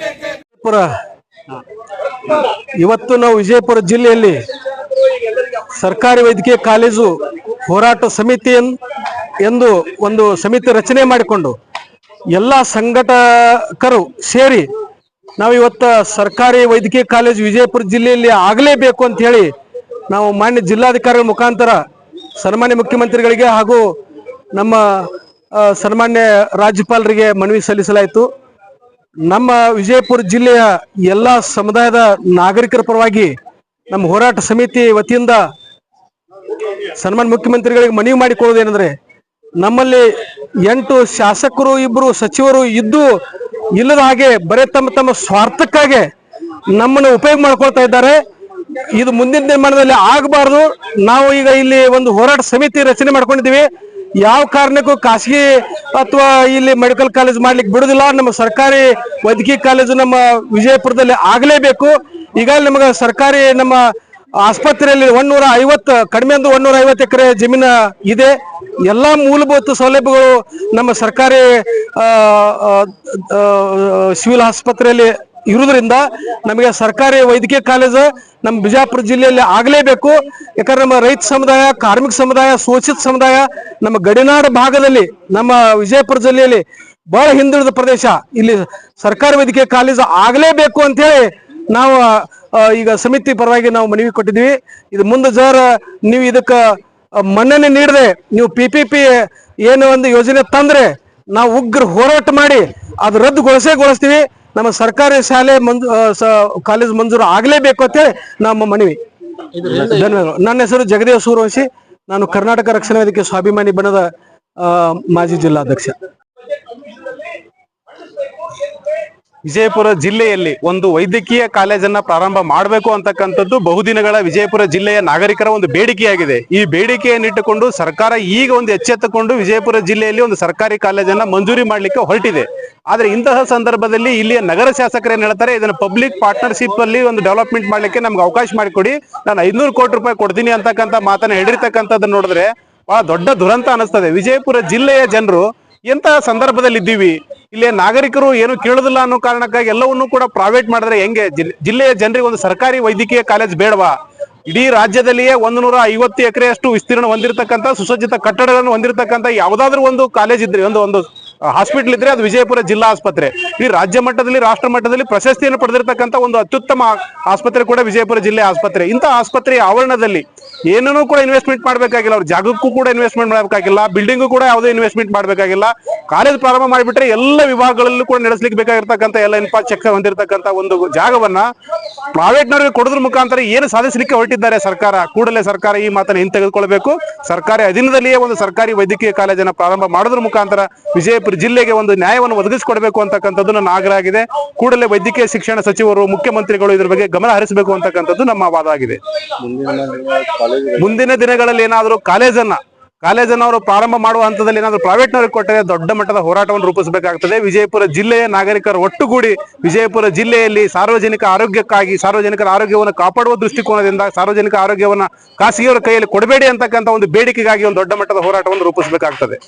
ವಿಜಯಪುರ. ಇವತ್ತು ನಾವು ವಿಜಯಪುರ ಜಿಲ್ಲೆಯಲ್ಲಿ ಸರ್ಕಾರಿ ವೈದ್ಯಕೀಯ ಕಾಲೇಜು ಹೋರಾಟ ಸಮಿತಿ ಎಂದು ಒಂದು ಸಮಿತಿ ರಚನೆ ಮಾಡಿಕೊಂಡು ಎಲ್ಲ ಸಂಘಟಕರು ಸೇರಿ ನಾವು ಇವತ್ತು ಸರ್ಕಾರಿ ವೈದ್ಯಕೀಯ ಕಾಲೇಜು ವಿಜಯಪುರ ಜಿಲ್ಲೆಯಲ್ಲಿ ಆಗಲೇಬೇಕು ಅಂತ ಹೇಳಿ ನಾವು ಮಾನ್ಯ ಜಿಲ್ಲಾಧಿಕಾರಿಗಳ ಮುಖಾಂತರ ಸನ್ಮಾನ್ಯ ಮುಖ್ಯಮಂತ್ರಿಗಳಿಗೆ ಹಾಗೂ ನಮ್ಮ ಸನ್ಮಾನ್ಯ ರಾಜ್ಯಪಾಲರಿಗೆ ಮನವಿ ಸಲ್ಲಿಸಲಾಯಿತು. ನಮ್ಮ ವಿಜಯಪುರ ಜಿಲ್ಲೆಯ ಎಲ್ಲ ಸಮುದಾಯದ ನಾಗರಿಕರ ಪರವಾಗಿ ನಮ್ಮ ಹೋರಾಟ ಸಮಿತಿ ವತಿಯಿಂದ ಸನ್ಮಾನ್ ಮುಖ್ಯಮಂತ್ರಿಗಳಿಗೆ ಮನವಿ ಮಾಡಿಕೊಳ್ಳೋದೇನೆಂದ್ರೆ ನಮ್ಮಲ್ಲಿ ಎಂಟು ಶಾಸಕರು ಇಬ್ಬರು ಸಚಿವರು ಇದ್ದು ಇಲ್ಲದ ಹಾಗೆ ಬರೇ ತಮ್ಮ ತಮ್ಮ ಸ್ವಾರ್ಥಕ್ಕಾಗಿ ನಮ್ಮನ್ನು ಉಪಯೋಗ ಮಾಡ್ಕೊಳ್ತಾ ಇದ್ದಾರೆ. ಇದು ಮುಂದಿನ ದಿನಮಾನದಲ್ಲಿ ಆಗಬಾರದು. ನಾವು ಈಗ ಇಲ್ಲಿ ಒಂದು ಹೋರಾಟ ಸಮಿತಿ ರಚನೆ ಮಾಡ್ಕೊಂಡಿದ್ದೀವಿ. ಯಾವ ಕಾರಣಕ್ಕೂ ಖಾಸಗಿ ಅಥವಾ ಇಲ್ಲಿ ಮೆಡಿಕಲ್ ಕಾಲೇಜ್ ಮಾಡ್ಲಿಕ್ಕೆ ಬಿಡುದಿಲ್ಲ. ನಮ್ಮ ಸರ್ಕಾರಿ ವೈದ್ಯಕೀಯ ಕಾಲೇಜು ನಮ್ಮ ವಿಜಯಪುರದಲ್ಲಿ ಆಗಲೇಬೇಕು. ಈಗಾಗಲೇ ನಮಗೆ ಸರ್ಕಾರಿ ನಮ್ಮ ಆಸ್ಪತ್ರೆಯಲ್ಲಿ ಒಂದೂರ ಐವತ್ತು, ಕಡಿಮೆ ಅಂದ್ರೆ ಒಂದೂರ ಐವತ್ತು ಎಕರೆ ಜಮೀನು ಇದೆ. ಎಲ್ಲಾ ಮೂಲಭೂತ ಸೌಲಭ್ಯಗಳು ನಮ್ಮ ಸರ್ಕಾರಿ ಸಿವಿಲ್ ಆಸ್ಪತ್ರೆಯಲ್ಲಿ ಇರುವುದರಿಂದ ನಮಗೆ ಸರ್ಕಾರಿ ವೈದ್ಯಕೀಯ ಕಾಲೇಜು ನಮ್ಮ ಬಿಜಾಪುರ ಜಿಲ್ಲೆಯಲ್ಲಿ ಆಗಲೇಬೇಕು. ಯಾಕಂದ್ರೆ ನಮ್ಮ ರೈತ ಸಮುದಾಯ, ಕಾರ್ಮಿಕ ಸಮುದಾಯ, ಶೋಷಿತ ಸಮುದಾಯ, ನಮ್ಮ ಗಡಿನಾಡು ಭಾಗದಲ್ಲಿ, ನಮ್ಮ ವಿಜಯಪುರ ಜಿಲ್ಲೆಯಲ್ಲಿ ಬಹಳ ಹಿಂದುಳಿದ ಪ್ರದೇಶ, ಇಲ್ಲಿ ಸರ್ಕಾರಿ ವೈದ್ಯಕೀಯ ಕಾಲೇಜು ಆಗಲೇಬೇಕು ಅಂತ ಹೇಳಿ ನಾವು ಈಗ ಸಮಿತಿ ಪರವಾಗಿ ನಾವು ಮನವಿ ಕೊಟ್ಟಿದ್ವಿ ಇದು ಮುಂದೆ ಜರ ನೀವು ಇದಕ್ಕೆ ಮನ್ನಣೆ ನೀಡದೆ, ನೀವು ಪಿ ಪಿ ಪಿ ಏನು ಒಂದು ಯೋಜನೆ ತಂದ್ರೆ ನಾವು ಉಗ್ರ ಹೋರಾಟ ಮಾಡಿ, ಅದು ರದ್ದುಗೊಳಿಸೇ ಗೊಳಿಸ್ತೀವಿ. ನಮ್ಮ ಸರ್ಕಾರಿ ಶಾಲೆ ಮಂಜು ಕಾಲೇಜ್ ಮಂಜೂರು ಆಗಲೇಬೇಕು ಅಂತೇಳಿ ನಮ್ಮ ಮನವಿ. ಧನ್ಯವಾದಗಳು. ನನ್ನ ಹೆಸರು ಜಗದೇವ್ ಸೂರ್ಯವಂಶಿ ನಾನು ಕರ್ನಾಟಕ ರಕ್ಷಣಾ ವೇದಿಕೆ ಸ್ವಾಭಿಮಾನಿ ಬಣದ ಮಾಜಿ ಜಿಲ್ಲಾಧ್ಯಕ್ಷ. ವಿಜಯಪುರ ಜಿಲ್ಲೆಯಲ್ಲಿ ಒಂದು ವೈದ್ಯಕೀಯ ಕಾಲೇಜನ್ನ ಪ್ರಾರಂಭ ಮಾಡಬೇಕು ಅಂತಕ್ಕಂಥದ್ದು ಬಹುದಿನಗಳ ವಿಜಯಪುರ ಜಿಲ್ಲೆಯ ನಾಗರಿಕರ ಒಂದು ಬೇಡಿಕೆಯಾಗಿದೆ. ಈ ಬೇಡಿಕೆಯನ್ನಿಟ್ಟುಕೊಂಡು ಸರ್ಕಾರ ಈಗ ಒಂದು ಎಚ್ಚೆತ್ತುಕೊಂಡು ವಿಜಯಪುರ ಜಿಲ್ಲೆಯಲ್ಲಿ ಒಂದು ಸರ್ಕಾರಿ ಕಾಲೇಜನ್ನ ಮಂಜೂರಿ ಮಾಡಲಿಕ್ಕೆ ಹೊರಟಿದೆ. ಆದ್ರೆ ಇಂತಹ ಸಂದರ್ಭದಲ್ಲಿ ಇಲ್ಲಿಯ ನಗರ ಶಾಸಕರು ಹೇಳ್ತಾರೆ, ಇದನ್ನ ಪಬ್ಲಿಕ್ ಪಾರ್ಟ್ನರ್ಶಿಪ್ ಅಲ್ಲಿ ಒಂದು ಡೆವಲಪ್ಮೆಂಟ್ ಮಾಡ್ಲಿಕ್ಕೆ ನಮ್ಗೆ ಅವಕಾಶ ಮಾಡಿಕೊಡಿ. ನಾನು ಐದ್ನೂರು ಕೋಟಿ ರೂಪಾಯಿ ಕೊಡ್ತೀನಿ ಅಂತಕ್ಕಂಥ ಮಾತನ್ನ ಹೇಳಿರ್ತಕ್ಕಂಥದ್ದು ನೋಡಿದ್ರೆ ಬಹಳ ದೊಡ್ಡ ದುರಂತ ಅನಿಸ್ತದೆ ವಿಜಯಪುರ ಜಿಲ್ಲೆಯ ಜನರು ಎಂತಹ ಸಂದರ್ಭದಲ್ಲಿ ಇದ್ದೀವಿ ಇಲ್ಲಿ ನಾಗರಿಕರು ಏನು ಕೇಳುದಿಲ್ಲ ಅನ್ನೋ ಕಾರಣಕ್ಕಾಗಿ ಎಲ್ಲವನ್ನೂ ಕೂಡ ಪ್ರೈವೇಟ್ ಮಾಡಿದ್ರೆ ಹೆಂಗೆ? ಜಿಲ್- ಜಿಲ್ಲೆಯ ಜನರಿಗೆ ಒಂದು ಸರ್ಕಾರಿ ವೈದ್ಯಕೀಯ ಕಾಲೇಜ್ ಬೇಡವಾ? ಇಡೀ ರಾಜ್ಯದಲ್ಲಿಯೇ ಒಂದು ನೂರ ಐವತ್ತು ಎಕರೆಯಷ್ಟು ವಿಸ್ತೀರ್ಣ ಹೊಂದಿರತಕ್ಕಂಥ ಸುಸಜ್ಜಿತ ಕಟ್ಟಡಗಳನ್ನು ಹೊಂದಿರತಕ್ಕಂಥ ಯಾವ್ದಾದ್ರು ಒಂದು ಕಾಲೇಜ್ ಇದ್ರೆ, ಒಂದು ಒಂದು ಹಾಸ್ಪಿಟಲ್ ಇದ್ರೆ ಅದು ವಿಜಯಪುರ ಜಿಲ್ಲಾ ಆಸ್ಪತ್ರೆ. ಈ ರಾಜ್ಯ ಮಟ್ಟದಲ್ಲಿ, ರಾಷ್ಟ್ರ ಮಟ್ಟದಲ್ಲಿ ಪ್ರಶಸ್ತಿಯನ್ನು ಪಡೆದಿರತಕ್ಕಂತ ಒಂದು ಅತ್ಯುತ್ತಮ ಆಸ್ಪತ್ರೆ ಕೂಡ ವಿಜಯಪುರ ಜಿಲ್ಲೆ ಆಸ್ಪತ್ರೆ. ಇಂತಹ ಆಸ್ಪತ್ರೆಯ ಆವರಣದಲ್ಲಿ ಏನನ್ನೂ ಕೂಡ ಇನ್ವೆಸ್ಟ್ಮೆಂಟ್ ಮಾಡಬೇಕಾಗಿಲ್ಲ. ಅವ್ರ ಜಾಗಕ್ಕೂ ಕೂಡ ಇನ್ವೆಸ್ಟ್ಮೆಂಟ್ ಮಾಡಬೇಕಾಗಿಲ್ಲ. ಬಿಲ್ಡಿಂಗು ಕೂಡ ಯಾವುದೇ ಇನ್ವೆಸ್ಟ್ಮೆಂಟ್ ಮಾಡಬೇಕಾಗಿಲ್ಲ. ಕಾಲೇಜ್ ಪ್ರಾರಂಭ ಮಾಡಿಬಿಟ್ರೆ ಎಲ್ಲ ವಿಭಾಗಗಳಲ್ಲೂ ಕೂಡ ನಡೆಸಲಿಕ್ಕೆ ಬೇಕಾಗಿರ್ತಕ್ಕಂಥ ಎಲ್ಲ ಚೆಕ್ ಹೊಂದಿರತಕ್ಕಂಥ ಒಂದು ಜಾಗವನ್ನ ಪ್ರೈವೇಟ್ನವರಿಗೆ ಕೊಡೋದ್ರ ಮುಖಾಂತರ ಏನು ಸಾಧಿಸಲಿಕ್ಕೆ ಹೊರಟಿದ್ದಾರೆ ಸರ್ಕಾರ? ಕೂಡಲೇ ಸರ್ಕಾರ ಈ ಮಾತನ್ನು ಹಿಂತೆಗೆದುಕೊಳ್ಬೇಕು. ಸರ್ಕಾರಿ ಅಧೀನದಲ್ಲಿಯೇ ಒಂದು ಸರ್ಕಾರಿ ವೈದ್ಯಕೀಯ ಕಾಲೇಜನ್ನು ಪ್ರಾರಂಭ ಮಾಡೋದ್ರ ಮುಖಾಂತರ ವಿಜಯಪುರ ಜಿಲ್ಲೆಗೆ ಒಂದು ನ್ಯಾಯವನ್ನು ಒದಗಿಸಿಕೊಡಬೇಕು ಅಂತಕ್ಕಂಥದ್ದು ನನ್ನ ಆಗ್ರಹ ಆಗಿದೆ ಕೂಡಲೇ ವೈದ್ಯಕೀಯ ಶಿಕ್ಷಣ ಸಚಿವರು ಮುಖ್ಯಮಂತ್ರಿಗಳು ಇದ್ರ ಬಗ್ಗೆ ಗಮನ ಹರಿಸಬೇಕು ಅಂತಕ್ಕಂಥದ್ದು ನಮ್ಮ ವಾದ ಆಗಿದೆ. ಮುಂದಿನ ದಿನಗಳಲ್ಲಿ ಏನಾದರೂ ಕಾಲೇಜನ್ನ ಕಾಲೇಜನ್ನು ಪ್ರಾರಂಭ ಮಾಡುವ ಹಂತದಲ್ಲಿ ಏನಾದರೂ ಪ್ರೈವೇಟ್ನವ್ರಿಗೆ ಕೊಟ್ಟರೆ ದೊಡ್ಡ ಮಟ್ಟದ ಹೋರಾಟವನ್ನು ರೂಪಿಸಬೇಕಾಗ್ತದೆ. ವಿಜಯಪುರ ಜಿಲ್ಲೆಯ ನಾಗರಿಕರು ಒಟ್ಟುಗೂಡಿ ವಿಜಯಪುರ ಜಿಲ್ಲೆಯಲ್ಲಿ ಸಾರ್ವಜನಿಕ ಆರೋಗ್ಯಕ್ಕಾಗಿ, ಸಾರ್ವಜನಿಕರ ಆರೋಗ್ಯವನ್ನು ಕಾಪಾಡುವ ದೃಷ್ಟಿಕೋನದಿಂದ ಸಾರ್ವಜನಿಕ ಆರೋಗ್ಯವನ್ನು ಖಾಸಗಿಯವರ ಕೈಯಲ್ಲಿ ಕೊಡಬೇಡಿ ಅಂತಕ್ಕಂಥ ಒಂದು ಬೇಡಿಕೆಗಾಗಿ ಒಂದು ದೊಡ್ಡ ಮಟ್ಟದ ಹೋರಾಟವನ್ನು ರೂಪಿಸಬೇಕಾಗ್ತದೆ.